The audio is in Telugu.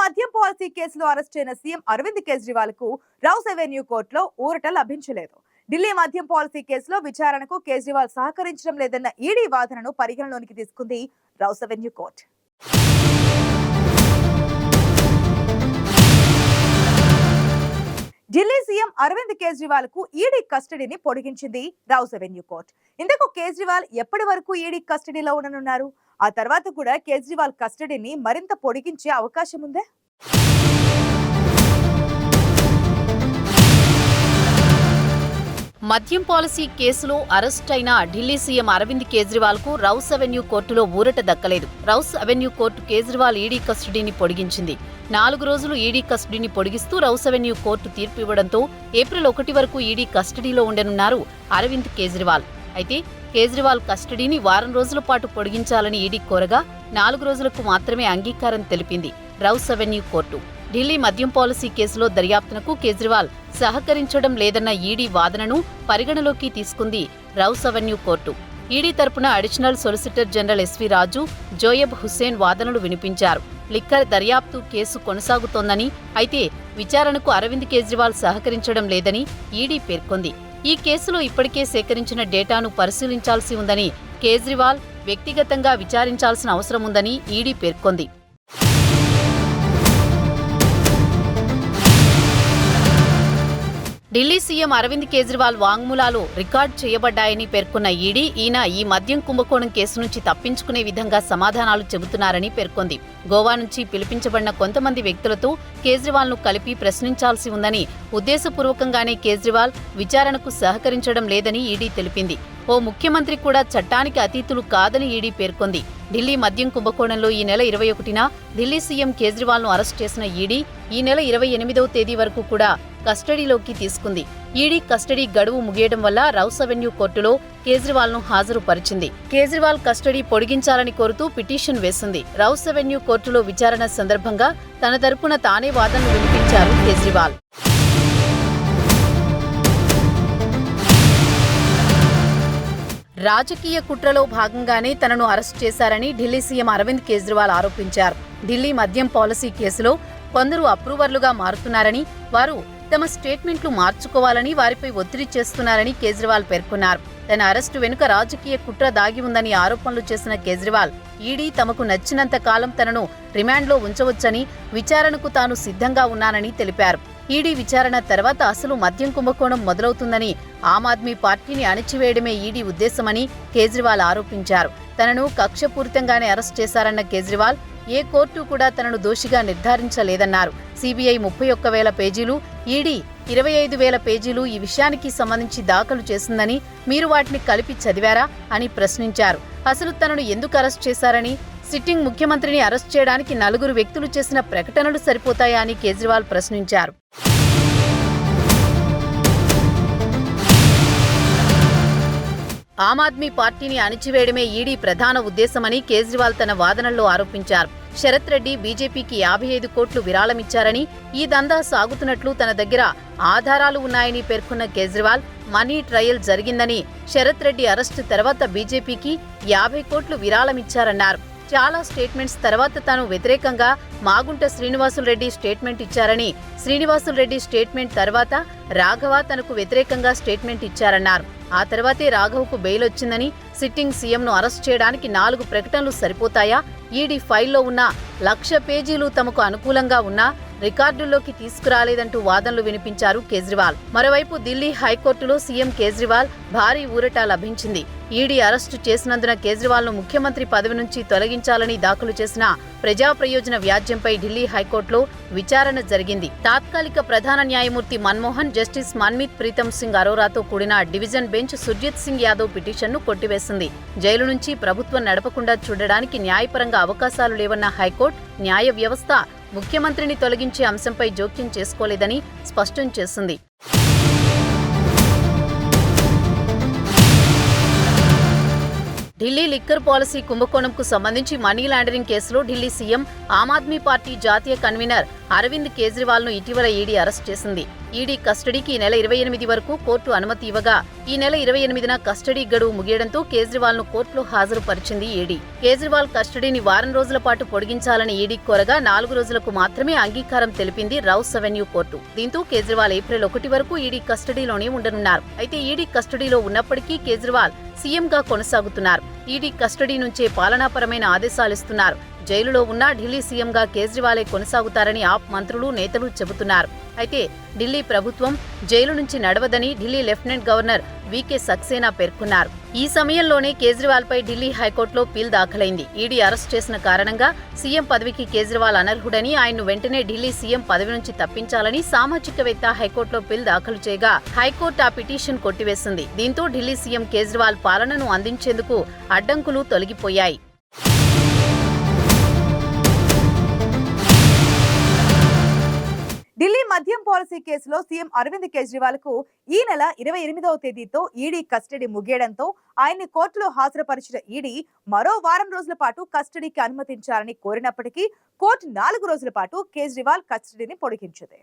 పాలసీ కేసులో అరెస్ట్ అయిన సీఎం అరవింద్ కేజ్రీవాల్కు రౌస్ అవెన్యూ కోర్టులో ఊరట లభించలేదు. ఢిల్లీ మద్యం పాలసీ కేసులో విచారణకు కేజ్రీవాల్ సహకరించడం లేదన్న ఈడీ వాదనను పరిగణలోనికి తీసుకుంది rows avenue court. Delhi CM Arvind కేజ్రీవాల్కు ఈడీ కస్టడీని పొడిగించింది రౌస్ అవెన్యూ కోర్టు. ఇందుకు కేజ్రీవాల్ ఎప్పటి వరకు ఈడీ కస్టడీలో ఉండనున్నారు? ఆ తర్వాత కూడా కేజ్రీవాల్ కస్టడీని మరింత పొడిగించే అవకాశం ఉందే? మద్యం పాలసీ కేసులో అరెస్ట్ అయిన ఢిల్లీ సీఎం అరవింద్ కేజ్రీవాల్కు రౌస్ అవెన్యూ కోర్టులో ఊరట దక్కలేదు. Rouse avenue court Kejriwal ED కస్టడీని పొడిగించింది. నాలుగు రోజులు ఈడీ కస్టడీని పొడిగిస్తూ రౌస్ అవెన్యూ కోర్టు తీర్పు ఇవ్వడంతో ఏప్రిల్ ఒకటి వరకు ఈడీ కస్టడీలో ఉండనున్నారు అరవింద్ కేజ్రీవాల్. అయితే కేజ్రీవాల్ కస్టడీని వారం రోజుల పాటు పొడిగించాలని ఈడీ కోరగా నాలుగు రోజులకు మాత్రమే అంగీకారం తెలిపింది రౌస్ అవెన్యూ కోర్టు. ఢిల్లీ మద్యం పాలసీ కేసులో దర్యాప్తునకు కేజ్రీవాల్ సహకరించడం లేదన్న ఈడీ వాదనను పరిగణలోకి తీసుకుంది రౌస్ అవెన్యూ కోర్టు. ఈడీ తరపున additional solicitor general SV Raju Zoheb Hussain వాదనలు వినిపించారు. లిక్కర్ దర్యాప్తు కేసు కొనసాగుతోందని అయితే విచారణకు అరవింద్ కేజ్రీవాల్ సహకరించడం లేదని ఈడీ పేర్కొంది. ఈ కేసులో ఇప్పటికే సేకరించిన డేటాను పరిశీలించాల్సి ఉందని కేజ్రీవాల్ వ్యక్తిగతంగా విచారించాల్సిన అవసరం ఉందని ఈడీ పేర్కొంది. ఢిల్లీ సీఎం అరవింద్ కేజ్రీవాల్ వాంగ్మూలాలు రికార్డ్ చేయబడ్డాయని పేర్కొన్న ఈడీ ఈయన ఈ మద్యం కుంభకోణం కేసు నుంచి తప్పించుకునే విధంగా సమాధానాలు చెబుతున్నారని పేర్కొంది. గోవా నుంచి పిలిపించబడిన కొంతమంది వ్యక్తులతో కేజ్రీవాల్ను కలిపి ప్రశ్నించాల్సి ఉందని ఉద్దేశపూర్వకంగానే కేజ్రీవాల్ విచారణకు సహకరించడం లేదని ఈడీ తెలిపింది. ఓ ముఖ్యమంత్రి కూడా చట్టానికి అతీతులు కాదని ఈడీ పేర్కొంది. ఢిల్లీ మద్యం కుంభకోణంలో ఈ నెల ఇరవై ఒకటిన ఢిల్లీ సీఎం కేజ్రీవాల్ను అరెస్ట్ చేసిన ఈడీ ఈ నెల ఇరవై ఎనిమిదవ తేదీ వరకు కూడా కస్టడీలోకి తీసుకుంది. ఈడీ కస్టడీ గడువు ముగియడం వల్ల రౌస్ అవెన్యూ కోర్టులో కేజ్రీవాల్ను హాజరుపరిచింది. కేజ్రీవాల్ కస్టడీ పొడిగించాలని కోరుతూ పిటిషన్ వేసింది. రౌస్ అవెన్యూ కోర్టులో విచారణ సందర్భంగా తన తరపున తానే వాదనలు వినిపించారు కేజ్రీవాల్. రాజకీయ కుట్రలో భాగంగానే తనను అరెస్ట్ చేశారని ఢిల్లీ సీఎం అరవింద్ కేజ్రీవాల్ ఆరోపించారు. ఢిల్లీ మద్యం పాలసీ కేసులో కొందరు అప్రూవర్లుగా మారుతున్నారని వారు తమ స్టేట్మెంట్లు మార్చుకోవాలని వారిపై ఒత్తిడి చేస్తున్నారని కేజ్రీవాల్ పేర్కొన్నారు. తన అరెస్టు వెనుక రాజకీయ కుట్ర దాగి ఉందని ఆరోపణలు చేసిన కేజ్రీవాల్ ఈడీ తమకు నచ్చినంత కాలం తనను రిమాండ్లో ఉంచవచ్చని విచారణకు తాను సిద్ధంగా ఉన్నానని తెలిపారు. ఈడీ విచారణ తర్వాత అసలు మద్యం కుంభకోణం మొదలవుతుందని ఆమ్ ఆద్మీ పార్టీని అణిచివేయడమే ఈడీ ఉద్దేశమని కేజ్రీవాల్ ఆరోపించారు. తనను కక్షపూరితంగానే అరెస్ట్ చేశారన్న కేజ్రీవాల్ ఏ కోర్టు కూడా తనను దోషిగా నిర్ధారించలేదన్నారు. సిబిఐ ముప్పై ఒక్క వేల పేజీలు ఈడీ ఇరవై ఐదు వేల పేజీలు ఈ విషయానికి సంబంధించి దాఖలు చేసిందని మీరు వాటిని కలిపి చదివారా అని ప్రశ్నించారు. అసలు తనను ఎందుకు అరెస్ట్ చేశారని సిట్టింగ్ ముఖ్యమంత్రిని అరెస్ట్ చేయడానికి నలుగురు వ్యక్తులు చేసిన ప్రకటనలు సరిపోతాయా అని కేజ్రీవాల్ ప్రశ్నించారు. ఆమ్ ఆద్మీ పార్టీని అణిచివేయడమే ఈడీ ప్రధాన ఉద్దేశమని కేజ్రీవాల్ తన వాదనల్లో ఆరోపించారు. శరత్ రెడ్డి బీజేపీకి యాభై ఐదు కోట్లు విరాళమిచ్చారని ఈ దందా సాగుతున్నట్లు తన దగ్గర ఆధారాలు ఉన్నాయని పేర్కొన్న కేజ్రీవాల్ మనీ ట్రయల్ జరిగిందని శరత్ రెడ్డి అరెస్టు తర్వాత బీజేపీకి యాభై కోట్లు విరాళమిచ్చారన్నారు. చాలా స్టేట్మెంట్స్ తర్వాత తాను వ్యతిరేకంగా మాగుంట శ్రీనివాసులు రెడ్డి స్టేట్మెంట్ ఇచ్చారని శ్రీనివాసులు రెడ్డి స్టేట్మెంట్ తర్వాత రాఘవ తనకు వ్యతిరేకంగా స్టేట్మెంట్ ఇచ్చారన్నారు. ఆ తర్వాతే రాఘవ్కు బెయిల్ వచ్చిందని సిట్టింగ్ సీఎంను అరెస్ట్ చేయడానికి నాలుగు ప్రకటనలు సరిపోతాయా? ఈడీ ఫైల్లో ఉన్న లక్ష పేజీలు తమకు అనుకూలంగా ఉన్నా రికార్డుల్లోకి తీసుకురాలేదంటూ వాదనలు వినిపించారు కేజ్రీవాల్. మరోవైపు ఢిల్లీ హైకోర్టులో సీఎం కేజ్రీవాల్ భారీ ఊరట లభించింది. ఈడీ అరెస్టు చేసినందున కేజ్రీవాల్ను ముఖ్యమంత్రి పదవి నుంచి తొలగించాలని దాఖలు చేసిన ప్రజా ప్రయోజన వ్యాజ్యంపై ఢిల్లీ హైకోర్టులో విచారణ జరిగింది. తాత్కాలిక ప్రధాన న్యాయమూర్తి మన్మోహన్ జస్టిస్ మన్మీత్ ప్రీతం సింగ్ అరోరాతో కూడిన డివిజన్ బెంచ్ సుర్జిత్ సింగ్ యాదవ్ పిటిషన్ను కొట్టివేసింది. జైలు నుంచి ప్రభుత్వం నడపకుండా చూడడానికి న్యాయపరంగా అవకాశాలు లేవన్న హైకోర్టు న్యాయ వ్యవస్థ ముఖ్యమంత్రిని తొలగించే అంశంపై జోక్యం చేసుకోలేదని స్పష్టం చేసింది. ఢిల్లీ లిక్కర్ పాలసీ కుంభకోణంకు సంబంధించి మనీ లాండరింగ్ కేసులో ఢిల్లీ సీఎం ఆమ్ ఆద్మీ పార్టీ జాతీయ కన్వీనర్ అరవింద్ కేజ్రీవాల్ను ఇటీవల ఈడీ అరెస్ట్ చేసింది. ఈడీ కస్టడీకి ఈ నెల ఇరవై ఎనిమిది వరకు కోర్టు అనుమతి ఇవ్వగా ఈ నెల ఇరవై ఎనిమిదిన కస్టడీ గడువు ముగియడంతో కేజ్రీవాల్ను కోర్టులో హాజరుపరిచింది ఈడీ. కేజ్రీవాల్ కస్టడీని వారం రోజుల పాటు పొడిగించాలని ఈడీ కోరగా నాలుగు రోజులకు మాత్రమే అంగీకారం తెలిపింది రౌస్ అవెన్యూ కోర్టు. దీంతో కేజ్రీవాల్ ఏప్రిల్ ఒకటి వరకు ఈడీ కస్టడీలోనే ఉండనున్నారు. అయితే ఈడీ కస్టడీలో ఉన్నప్పటికీ కేజ్రీవాల్ సీఎంగా కొనసాగుతున్నారు. ఈడీ కస్టడీ నుంచే పాలనాపరమైన ఆదేశాలిస్తున్నారు జైలులో ఉన్న ఢిల్లీ సీఎంగా కేజ్రీవాలే కొనసాగుతారని ఆప్ మంత్రులు నేతలు చెబుతున్నారు. అయితే ఢిల్లీ ప్రభుత్వం జైలు నుంచి నడవదని Delhi lieutenant governor VK Saxena పేర్కొన్నారు. ఈ సమయంలోనే కేజ్రీవాల్పై ఢిల్లీ హైకోర్టులో పిల్ దాఖలైంది. ఈడీ అరెస్ట్ చేసిన కారణంగా సీఎం పదవికి కేజ్రీవాల్ అనర్హుడని ఆయన్ను వెంటనే ఢిల్లీ సీఎం పదవి నుంచి తప్పించాలని సామాజికవేత్త హైకోర్టులో పిల్ దాఖలు చేయగా హైకోర్టు ఆ పిటిషన్ కొట్టివేసింది. దీంతో ఢిల్లీ సీఎం కేజ్రీవాల్ పాలనను అందించేందుకు అడ్డంకులు తొలగిపోయాయి. ఢిల్లీ మద్యం పాలసీ కేసులో సీఎం అరవింద్ కేజ్రీవాల్కు ఈ నెల ఇరవై ఎనిమిదవ తేదీతో ఈడీ కస్టడీ ముగియడంతో ఆయన్ని కోర్టులో హాజరుపరిచిన ఈడీ మరో వారం రోజుల పాటు కస్టడీకి అనుమతించాలని కోరినప్పటికీ కోర్టు నాలుగు రోజుల పాటు కేజ్రీవాల్ కస్టడీని పొడిగించింది.